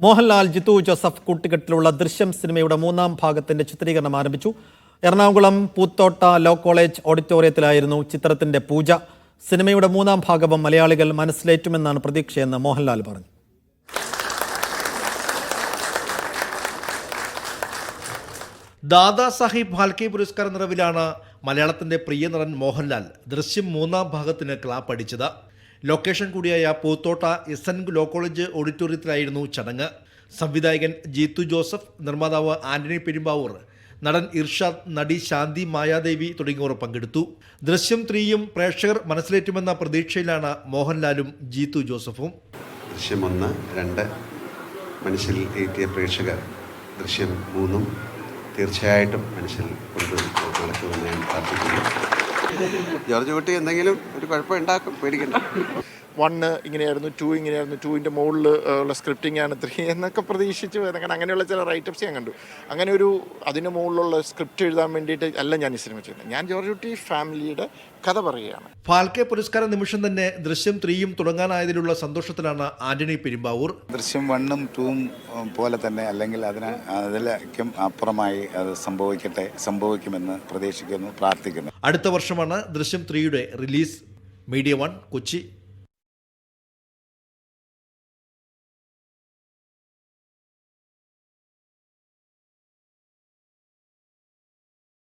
Mohanlal Jithu Joseph കൂട്ടുകെട്ടിലുള്ള ദൃശ്യം സിനിമയുടെ മൂന്നാം ഭാഗത്തിന്റെ ചിത്രീകരണം ആരംഭിച്ചു. എറണാകുളം പൂത്തോട്ട ലോ കോളേജ് ഓഡിറ്റോറിയത്തിലായിരുന്നു ചിത്രത്തിന്റെ പൂജ. സിനിമയുടെ മൂന്നാം ഭാഗവും മലയാളികൾ മനസ്സിലേറ്റുമെന്നാണ് പ്രതീക്ഷയെന്ന് മോഹൻലാൽ പറഞ്ഞു. ദാദാ സാഹിബ് ഫാൽക്കെ പുരസ്കാര നിറവിലാണ് മലയാളത്തിന്റെ പ്രിയ നടൻ മോഹൻലാൽ ദൃശ്യം മൂന്നാം ഭാഗത്തിന് ക്ലാപ്പ് അടിച്ചത് ലൊക്കേഷൻ കൂടിയായ Poothotta S N law college ഓഡിറ്റോറിയത്തിലായിരുന്നു ചടങ്ങ്. സംവിധായകൻ ജീത്തു ജോസഫ് നിർമ്മാതാവ് ആന്റണി പെരുമ്പാവൂർ നടൻ ഇർഷാദ് നടി ശാന്തി മായാദേവി തുടങ്ങിയവർ പങ്കെടുത്തു. ദൃശ്യം ത്രീയും പ്രേക്ഷകർ മനസ്സിലേറ്റുമെന്ന പ്രതീക്ഷയിലാണ് മോഹൻലാലും ജീത്തു ജോസഫും. ദൃശ്യം ഒന്ന് രണ്ട്. മനസ്സിൽ എത്തിയ പ്രേക്ഷകർ ദൃശ്യം മൂന്നും തീർച്ചയായിട്ടും മനസ്സിൽ കൊണ്ട് നടക്കുമെന്ന് ഞാൻ പ്രാർത്ഥിക്കുന്നു. ജോർജ് കുട്ടി എന്തെങ്കിലും ഒരു കുഴപ്പം ഉണ്ടാക്കും പേടിക്കണ്ട. വണ്ണ് ഇങ്ങനെയായിരുന്നു ടു ഇങ്ങനെയായിരുന്നു ടുവിന്റെ മുകളിൽ ഉള്ള സ്ക്രിപ്റ്റിംഗ് ആണ് ത്രീ എന്നൊക്കെ പ്രതീക്ഷിച്ച് അങ്ങനെ അങ്ങനെയുള്ള ചില റൈറ്റപ്സ് ഞാൻ കണ്ടു. അങ്ങനെ ഒരു അതിന് മുകളിലുള്ള സ്ക്രിപ്റ്റ് എഴുതാൻ വേണ്ടിയിട്ട് അല്ല ഞാൻ ഈ സിനിമ ചെയ്യുന്നത്. ഞാൻ ജോർജ് കുട്ടി ഫാമിലിയുടെ കഥ പറയുകയാണ്. ഫാൽക്കെ പുരസ്കാര നിമിഷം തന്നെ ദൃശ്യം ത്രീയും തുടങ്ങാനായതിലുള്ള സന്തോഷത്തിലാണ് ആന്റണി പെരുമ്പാവൂർ. ദൃശ്യം വണ്ണും ടൂവും പോലെ തന്നെ അല്ലെങ്കിൽ അതിന് അതിലേക്കും അപ്പുറമായി അത് സംഭവിക്കട്ടെ സംഭവിക്കുമെന്ന് പ്രതീക്ഷിക്കുന്നു പ്രാർത്ഥിക്കുന്നു. അടുത്ത വർഷമാണ് ദൃശ്യം ത്രീയുടെ റിലീസ് മീഡിയ വൺ കൊച്ചി.